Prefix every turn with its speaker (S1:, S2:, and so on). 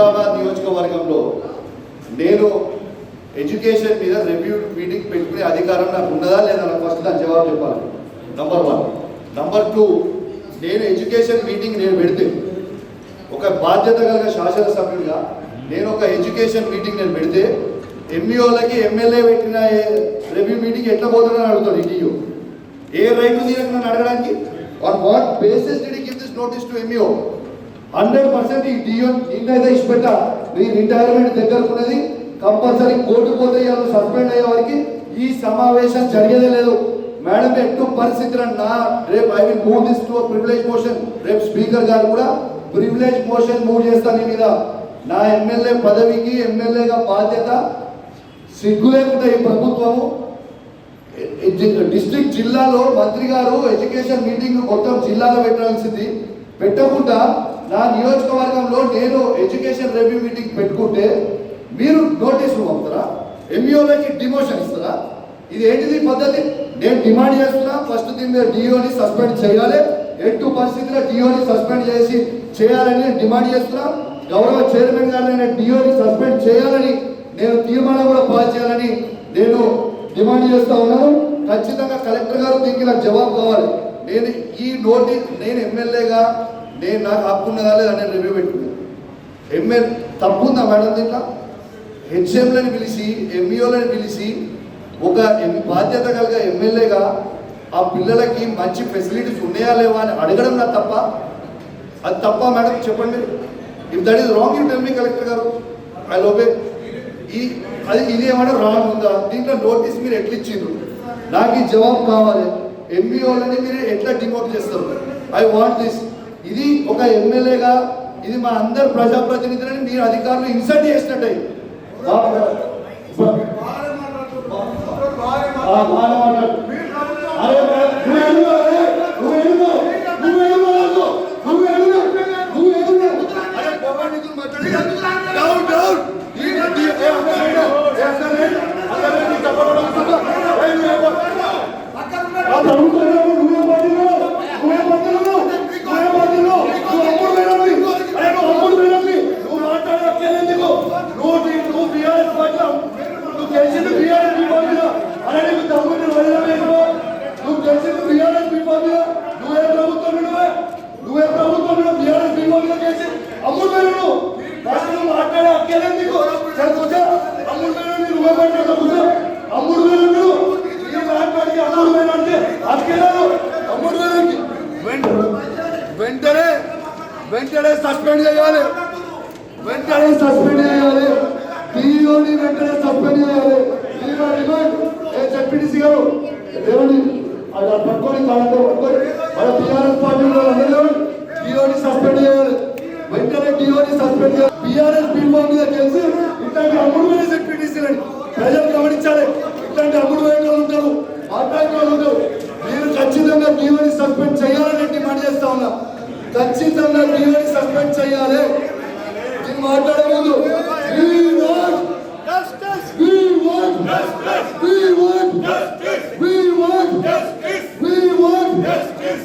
S1: ఆదిలాబాద్ నియోజకవర్గంలో నేను ఎడ్యుకేషన్ మీద రివ్యూ మీటింగ్ పెట్టుకునే అధికారం నాకు ఉన్నదా లేదా నాకు ఫస్ట్ దాని జవాబు చెప్పాలి. నంబర్ వన్ నంబర్ టూ నేను ఎడ్యుకేషన్ మీటింగ్ నేను పెడితే ఒక బాధ్యత కలిగిన శాసనసభ్యుడిగా నేను ఒక ఎడ్యుకేషన్ మీటింగ్ నేను పెడితే ఎంఈఓలకి ఎమ్మెల్యే పెట్టిన రివ్యూ మీటింగ్ ఎట్లా పోతుందని అడుగుతాను ఈటీయూ ఏ రైతు ఉంది నన్ను అడగడానికి? On what basis did give this notice to MEO hundred percent ఈ డిఓ నిన్నైతే ఇష్టపెట్ట నీ రిటైర్మెంట్ దగ్గరకున్నది కంపల్సరీ కోర్టు పోతే ఇవాళ సస్పెండ్ అయ్యే వారికి ఈ సమావేశం జరిగేదే లేదు. మేడం ఎట్టు పరిస్థితులు నా రేపు I will move this to privilege motion రేపు స్పీకర్ గారు కూడా ప్రివిలేజ్ మోషన్ మూవ్ చేస్తాను నీ మీద. నా ఎమ్మెల్యే పదవికి ఎమ్మెల్యేగా బాధ్యత సిగ్గు లేకుండా ఈ ప్రభుత్వము. డిస్ట్రిక్ట్ జిల్లాలో మంత్రి గారు ఎడ్యుకేషన్ మీటింగ్ మొత్తం జిల్లాలో పెట్టాల్సింది. పెట్టకుండా నా నియోజకవర్గంలో నేను ఎడ్యుకేషన్ రివ్యూ మీటింగ్ పెట్టుకుంటే మీరు నోటీసులు పంపుతారా ఎంఈఓలకి డిమోషన్ ఇస్తారా? ఇది ఏంటిది పద్ధతి? నేను డిమాండ్ చేస్తున్నా ఫస్ట్ దీని మీద డిఓని సస్పెండ్ చేయాలి. ఎటు పరిస్థితిలో డిఓని సస్పెండ్ చేసి చేయాలని నేను డిమాండ్ చేస్తున్నా గౌరవ చైర్మన్ గారిని నేను డిఓని సస్పెండ్ చేయాలని నేను తీర్మానం కూడా పాస్ చేయాలని నేను డిమాండ్ చేస్తా ఉన్నాను. ఖచ్చితంగా కలెక్టర్ గారు దీనికి నాకు జవాబు కావాలి. నేను ఈ నోటీస్ నేను ఎమ్మెల్యేగా నేను నాకు హక్కు ఉన్నదా లేదా నేను రివ్యూ పెట్టుకున్నాను తప్పు ఉందా మేడం దీంట్లో? హెచ్ఎంలను పిలిచి ఎంఈఓలను పిలిచి ఒక బాధ్యత కలిగ ఎమ్మెల్యేగా ఆ పిల్లలకి మంచి ఫెసిలిటీస్ ఉన్నాయా లేవా అని అడగడం నా తప్ప? అది తప్ప మేడం చెప్పండి. If that is wrong you tell me collector గారు. ఐ లోపే ఈ అది ఇది ఏమైనా రాంగ్ ఉందా? దీంట్లో నోటీస్ మీరు ఎట్లా ఇచ్చిండ్రు? నాకు ఈ జవాబు కావాలి. ఎంబీఓలని మీరు ఎట్లా డిమోట్ చేస్తారు? ఐ వాంట్ దిస్ ఇది ఒక ఎమ్మెల్యేగా ఇది మా అందరు ప్రజాప్రతినిధులని మీరు అధికారులు ఇన్సల్ట్ చేసినట్టు. అరే వెంటనే వెంటనే సస్పెండ్ చేయాలి. వెంటనే సస్పెండ్ చేయాలి. టీఓని వెంటనే సస్పెండ్ చేయాలి. ఇది గారు? దేవుని అది పట్టుకొని కాళ్ళతో పట్టుకొని. మన టీఆర్ఎస్ పార్టీ అందరూ టీఓని సస్పెండ్ చేయాలి. వెంటనే సస్పెండ్ చేయాలి. టీఆర్ఎస్ బీమా మీద తెలిసి ఇట్లాంటి పోయే జడ్పీటీసీలని ప్రజలు గమనించాలి. ఇట్లాంటి వాళ్ళు ఉంటారు. మాట్లాడే వాళ్ళు ఉంటారు. మీరు ఖచ్చితంగా టీఓని సస్పెండ్ చేయాలని డిమాండ్ చేస్తా ఉన్నా. ఖచ్చితంగా టీఓని సస్పెండ్ చేయాలి. నేను మాట్లాడే ముందు We want
S2: Justice!
S1: We want
S2: Justice!
S1: We want
S2: Justice!
S1: We want
S2: Justice!